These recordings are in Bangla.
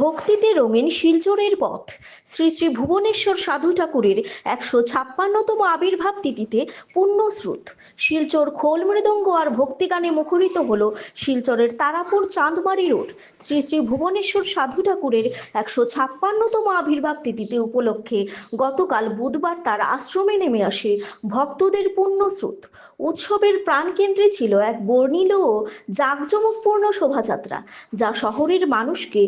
ভক্তিতে রঙিন শিলচরের পথ। শ্রী শ্রী ভুবনেশ্বর সাধু ঠাকুরের একশো ছাপ্পান্নতম আবির্ভাব তিথিতে পুণ্যস্রোত শিলচর খোল মৃদঙ্গ আর ভক্তিগানে মুখরিত হল শিলচরের তারাপুর চাঁদমারি রোড। শ্রী শ্রী ভুবনেশ্বর সাধু ঠাকুরের একশো ছাপ্পান্নতম আবির্ভাব তিথিতে উপলক্ষে গতকাল বুধবার তার আশ্রমে নেমে আসে ভক্তদের পুণ্যস্রোত উৎসবের প্রাণকেন্দ্রে ছিল এক বর্ণিল ও জাঁকজমকপূর্ণ শোভাযাত্রা, যা শহরের মানুষকে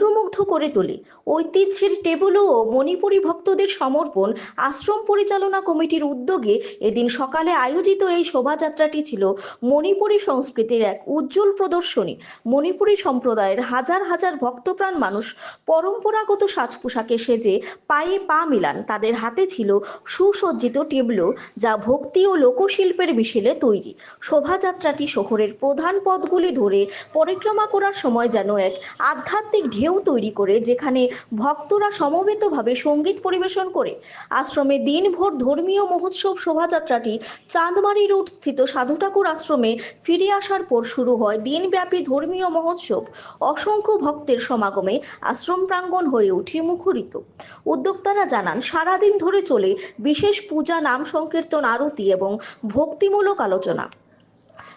মন্ত্রমুগ্ধ করে তোলে। ঐতিহ্যের টেবল ও মণিপুরী ভক্তদের সমর্পণ আশ্রম পরিচালনা কমিটির উদ্যোগে এদিন সকালে আয়োজিত এই শোভাযাত্রাটি ছিল মণিপুরী সংস্কৃতির এক উজ্জ্বল প্রদর্শনী। মণিপুরী সম্প্রদায়ের হাজার হাজার ভক্তপ্রাণ মানুষ পরম্পরাগত সাজ পোশাকে সেজে পায়ে পা মিলান। তাদের হাতে ছিল সুসজ্জিত টেবলো যা ভক্তি ও লোকশিল্পের মিশেলে তৈরি। শোভাযাত্রাটি শহরের প্রধান পথগুলি ধরে পরিক্রমা করার সময় যেন এক আধ্যাত্মিক ঢেউ তৈরি করে, যেখানে ভক্তরা সমবেতভাবে সংগীত পরিবেশন করে। আশ্রমে দিনভর ধর্মীয় মহোৎসব শোভাযাত্রাটি চাঁদমারি রোড স্থিত সাধু ঠাকুর আশ্রমে ফিরে আসার পর শুরু হয় দিনব্যাপী ধর্মীয় মহোৎসব। অসংখ্য ভক্তের সমাগমে আশ্রম প্রাঙ্গণ হয়ে উঠে মুখরিত। উদ্যোক্তারা জানান, সারাদিন ধরে চলে বিশেষ পূজা, নাম সংকীর্তন, আরতি এবং ভক্তিমূলক আলোচনা।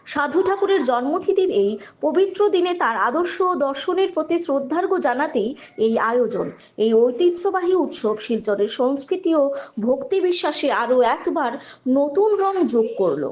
সাধু ঠাকুরের জন্মতিথির এই পবিত্র দিনে তার আদর্শ ও দর্শনের প্রতি শ্রদ্ধার্ঘ্য জানাতেই এই আয়োজন। এই ঐতিহ্যবাহী উৎসব শিলচরের সংস্কৃতি ও ভক্তি বিশ্বাসে আরও একবার নতুন রং যোগ করল।